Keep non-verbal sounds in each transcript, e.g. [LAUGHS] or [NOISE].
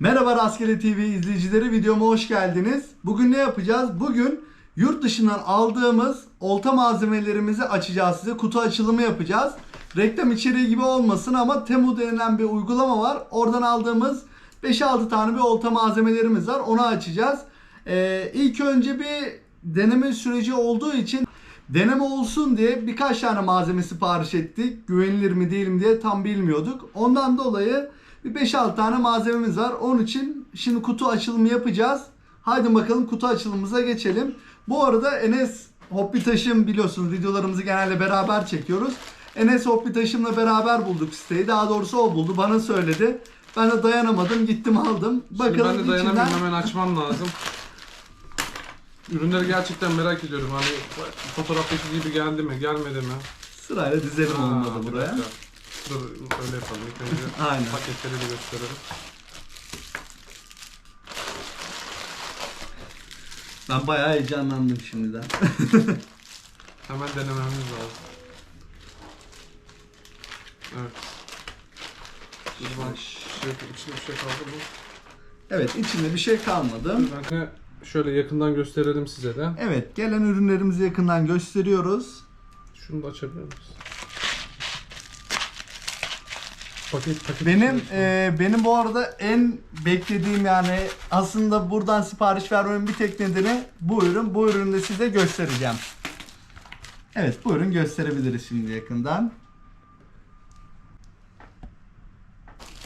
Merhaba Rastgele TV izleyicileri videoma hoş geldiniz. Bugün ne yapacağız? Bugün yurt dışından aldığımız olta malzemelerimizi açacağız size. Kutu açılımı yapacağız. Reklam içeriği gibi olmasın ama Temu denilen bir uygulama var. Oradan aldığımız 5-6 tane bir olta malzemelerimiz var. Onu açacağız. Ee, ilk önce bir deneme süreci olduğu için deneme olsun diye birkaç tane malzeme sipariş ettik. Güvenilir mi değil mi diye tam bilmiyorduk. Ondan dolayı bir 5-6 tane malzememiz var. Onun için şimdi kutu açılımı yapacağız. Haydi bakalım kutu açılımımıza geçelim. Bu arada Enes Hoppi Taşım biliyorsunuz videolarımızı genelde beraber çekiyoruz. Enes Hoppi Taşım'la beraber bulduk siteyi. Daha doğrusu o buldu. Bana söyledi. Ben de dayanamadım. Gittim aldım. Şimdi Bakalım ben de dayanamıyorum içinden... hemen açmam lazım. Ürünleri gerçekten merak ediyorum. Hani fotoğraftaki gibi geldi mi, gelmedi mi? Sırayla dizelim olmadı buraya. dakika. Dur öyle yapalım. İlk önce [LAUGHS] Aynen. paketleri de gösterelim. Ben bayağı heyecanlandım şimdiden. [LAUGHS] Hemen denememiz lazım. Evet. Bak, şey, içinde bir şey kaldı mı? evet içinde bir şey kalmadı. Ben de şöyle yakından gösterelim size de. Evet gelen ürünlerimizi yakından gösteriyoruz. Şunu da açabilir miyiz? Paket paket. Benim e, benim bu arada en beklediğim yani aslında buradan sipariş vermemin bir tek nedeni bu ürün. Bu ürünü de size göstereceğim. Evet bu ürün gösterebiliriz şimdi yakından.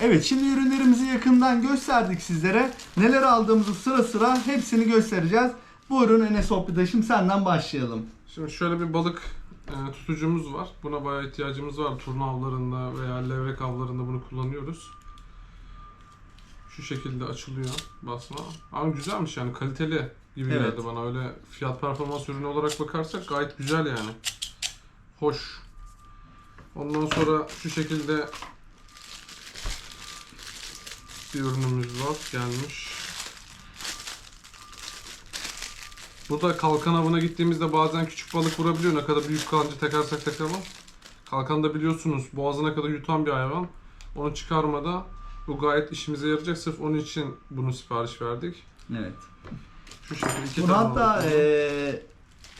Evet şimdi ürünlerimizi yakından gösterdik sizlere. Neler aldığımızı sıra sıra hepsini göstereceğiz. Bu ürün Enes Hoppidaş'ım senden başlayalım. Şimdi şöyle bir balık e, tutucumuz var. Buna bayağı ihtiyacımız var. Turna avlarında veya levrek avlarında bunu kullanıyoruz. Şu şekilde açılıyor basma. Ama güzelmiş yani kaliteli gibi Evet. geldi bana. Öyle fiyat performans ürünü olarak bakarsak gayet güzel yani. Hoş. Ondan sonra şu şekilde bir ürünümüz var gelmiş. Bu da kalkan avına gittiğimizde bazen küçük balık vurabiliyor. Ne kadar büyük kancı takarsak takalım. Kalkan da biliyorsunuz boğazına kadar yutan bir hayvan. Onu çıkarmada bu gayet işimize yarayacak. Sırf onun için bunu sipariş verdik. Evet. Şu şekilde iki Bunu tane hatta aldık. eee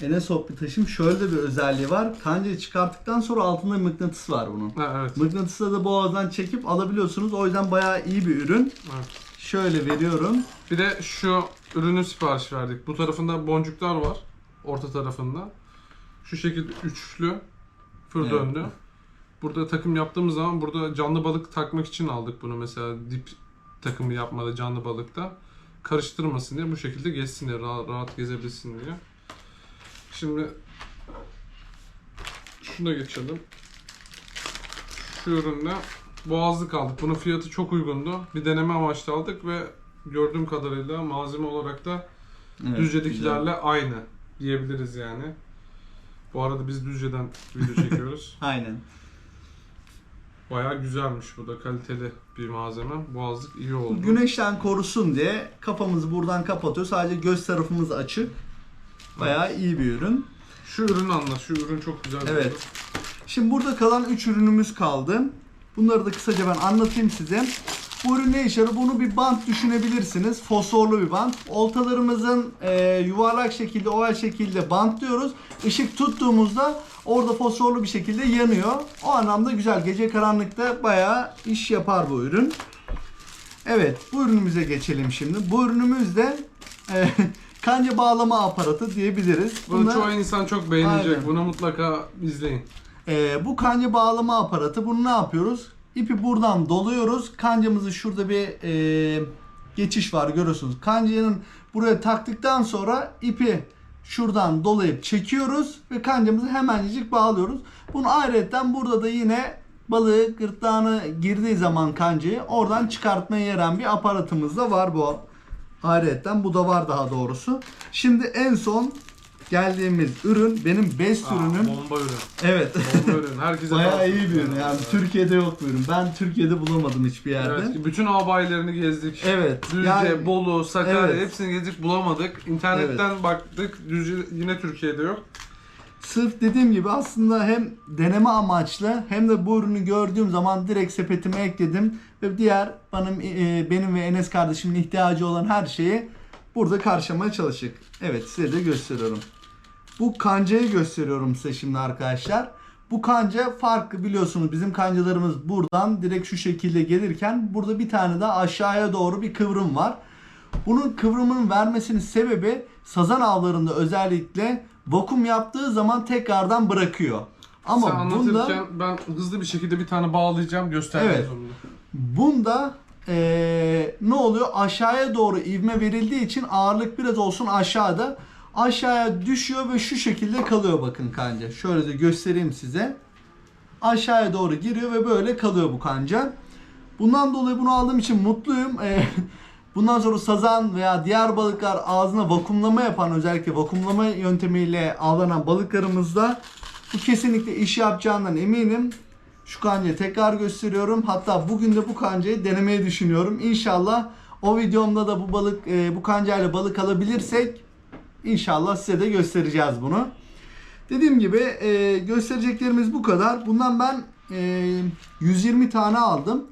Enes Hoppidaş'ım şöyle de bir özelliği var. Kancayı çıkarttıktan sonra altında mıknatıs var bunun. Ha, evet. Mıknatısla da boğazdan çekip alabiliyorsunuz. O yüzden bayağı iyi bir ürün. evet. Şöyle veriyorum. Bir de şu ürünü sipariş verdik. Bu tarafında boncuklar var. Orta tarafında. Şu şekilde üçlü fır Evet. döndü. Burada takım yaptığımız zaman burada canlı balık takmak için aldık bunu mesela dip takımı yapmada canlı balıkta. Karıştırmasın diye bu şekilde geçsin diye rahat, rahat gezebilsin diye. Şimdi şuna geçelim. Şu üründe boğazlık aldık. Bunun fiyatı çok uygundu. Bir deneme amaçlı aldık ve gördüğüm kadarıyla malzeme olarak da Evet, Düzce'dekilerle güzel. aynı diyebiliriz yani. Bu arada biz Düzce'den video çekiyoruz. [LAUGHS] Aynen. Bayağı güzelmiş bu da kaliteli bir malzeme. Boğazlık iyi oldu. Güneşten korusun diye kafamızı buradan kapatıyor. Sadece göz tarafımız açık. Bayağı iyi bir ürün. Şu ürünü anlat. Şu ürün çok güzel. Evet. oldu. Şimdi burada kalan 3 ürünümüz kaldı. Bunları da kısaca ben anlatayım size. Bu ürün ne işe yarıyor? Bunu bir bant düşünebilirsiniz. Fosforlu bir bant. Oltalarımızın e, yuvarlak şekilde, oval şekilde bantlıyoruz. Işık tuttuğumuzda orada fosforlu bir şekilde yanıyor. O anlamda güzel. Gece karanlıkta bayağı iş yapar bu ürün. Evet, bu ürünümüze geçelim şimdi. Bu ürünümüz de e, [LAUGHS] kanca bağlama aparatı diyebiliriz. Bunu Bunda- çoğu insan çok beğenecek. Aynen. Bunu mutlaka izleyin. Ee, bu kanca bağlama aparatı bunu ne yapıyoruz? İpi buradan doluyoruz. Kancamızı şurada bir e, geçiş var görüyorsunuz. Kancanın buraya taktıktan sonra ipi şuradan dolayıp çekiyoruz ve kancamızı hemencik bağlıyoruz. Bunu ayrıca burada da yine balığı gırtlağına girdiği zaman kancayı oradan çıkartmaya yarayan bir aparatımız da var bu. Ayrıca bu da var daha doğrusu. Şimdi en son geldiğimiz ürün benim best Aa, ürünüm. bomba ürün. Evet. Bomba ürün. Herkese [LAUGHS] Bayağı iyi bir ürün yani Evet. Türkiye'de yok bu ürün. Ben Türkiye'de bulamadım hiçbir yerde. Evet. Evet, bütün ağ bayilerini gezdik. Düzce, yani Bolu, Sakarya Evet. hepsini gezdik bulamadık. İnternetten baktık. Düzce yine Türkiye'de yok. Sırf dediğim gibi aslında hem deneme amaçlı hem de bu ürünü gördüğüm zaman direkt sepetime ekledim ve diğer benim, e, benim ve Enes kardeşimin ihtiyacı olan her şeyi burada karşılamaya çalıştık. Evet size de gösteriyorum. Bu kancayı gösteriyorum size şimdi arkadaşlar. Bu kanca farklı biliyorsunuz bizim kancalarımız buradan direkt şu şekilde gelirken burada bir tane daha aşağıya doğru bir kıvrım var. Bunun kıvrımının vermesinin sebebi sazan avlarında özellikle vakum yaptığı zaman tekrardan bırakıyor. Ama Sen bunda ben hızlı bir şekilde bir tane bağlayacağım göstermek Evet. zorunda. bunda eee, ne oluyor? Aşağıya doğru ivme verildiği için ağırlık biraz olsun aşağıda. Aşağıya düşüyor ve şu şekilde kalıyor bakın kanca. Şöyle de göstereyim size. Aşağıya doğru giriyor ve böyle kalıyor bu kanca. Bundan dolayı bunu aldığım için mutluyum. Eee, [LAUGHS] Bundan sonra sazan veya diğer balıklar ağzına vakumlama yapan özellikle vakumlama yöntemiyle avlanan balıklarımızda bu kesinlikle iş yapacağından eminim. Şu kancayı tekrar gösteriyorum. Hatta bugün de bu kancayı denemeyi düşünüyorum. İnşallah o videomda da bu balık e, bu kancayla balık alabilirsek inşallah size de göstereceğiz bunu. Dediğim gibi e, göstereceklerimiz bu kadar. Bundan ben e, 120 tane aldım.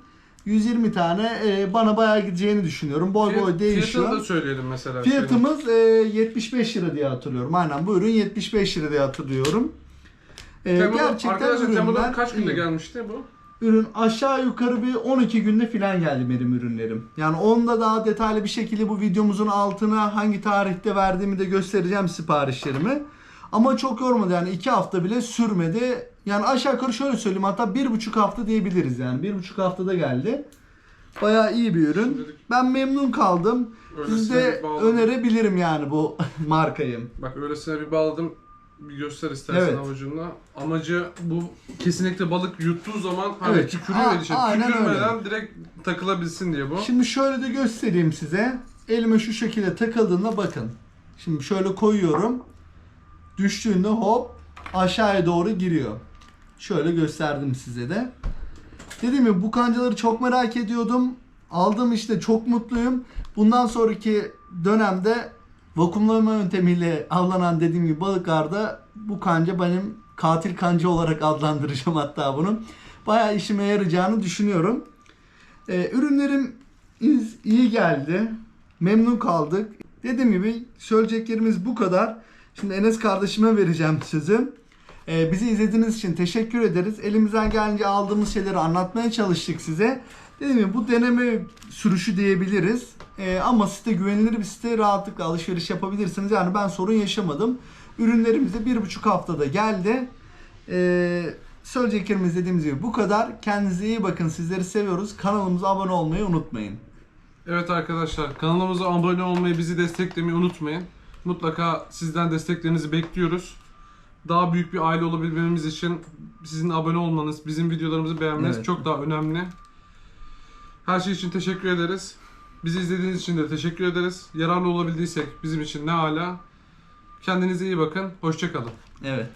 120 tane e, bana bayağı gideceğini düşünüyorum. Boy boy Fiyat- değişiyor. Fiyatını da söyleyelim mesela. Fiyatımız e, 75 lira diye hatırlıyorum. Aynen bu ürün 75 lira diye hatırlıyorum. E, Temmuz, gerçekten arkadaşlar Temmuz'dan kaç günde iyi. gelmişti bu? Ürün aşağı yukarı bir 12 günde filan geldi benim ürünlerim. Yani onda daha detaylı bir şekilde bu videomuzun altına hangi tarihte verdiğimi de göstereceğim siparişlerimi. Ama çok yormadı yani 2 hafta bile sürmedi. Yani aşağı yukarı şöyle söyleyeyim hatta 1,5 hafta diyebiliriz yani. 1,5 haftada geldi. Bayağı iyi bir ürün. Ben memnun kaldım. Siz de önerebilirim yani bu [LAUGHS] markayı. Bak öylesine bir bağladım. Bir göster istersen Evet. avucunla. Amacı bu kesinlikle balık yuttuğu zaman hani Evet. tükürüyor A- ya aynen Tükürmeden direkt takılabilsin diye bu. Şimdi şöyle de göstereyim size. Elime şu şekilde takıldığında bakın. Şimdi şöyle koyuyorum. Düştüğünde hop aşağıya doğru giriyor. Şöyle gösterdim size de. Dediğim gibi bu kancaları çok merak ediyordum. Aldım işte çok mutluyum. Bundan sonraki dönemde vakumlama yöntemiyle avlanan dediğim gibi balıklarda bu kanca benim katil kanca olarak adlandıracağım hatta bunu. Bayağı işime yarayacağını düşünüyorum. Ee, ürünlerim iyi geldi. Memnun kaldık. Dediğim gibi söyleyeceklerimiz bu kadar. Şimdi Enes kardeşime vereceğim sözü. Ee, bizi izlediğiniz için teşekkür ederiz. Elimizden gelince aldığımız şeyleri anlatmaya çalıştık size. Dediğim gibi bu deneme sürüşü diyebiliriz. Ee, ama site güvenilir bir site rahatlıkla alışveriş yapabilirsiniz. Yani ben sorun yaşamadım. Ürünlerimiz de bir buçuk haftada geldi. Ee, söyleyeceklerimiz dediğimiz gibi bu kadar. Kendinize iyi bakın. Sizleri seviyoruz. Kanalımıza abone olmayı unutmayın. Evet arkadaşlar kanalımıza abone olmayı, bizi desteklemeyi unutmayın. Mutlaka sizden desteklerinizi bekliyoruz. Daha büyük bir aile olabilmemiz için sizin abone olmanız, bizim videolarımızı beğenmeniz Evet. çok daha önemli. Her şey için teşekkür ederiz. Bizi izlediğiniz için de teşekkür ederiz. Yararlı olabildiysek bizim için ne hala. Kendinize iyi bakın. Hoşçakalın. Evet.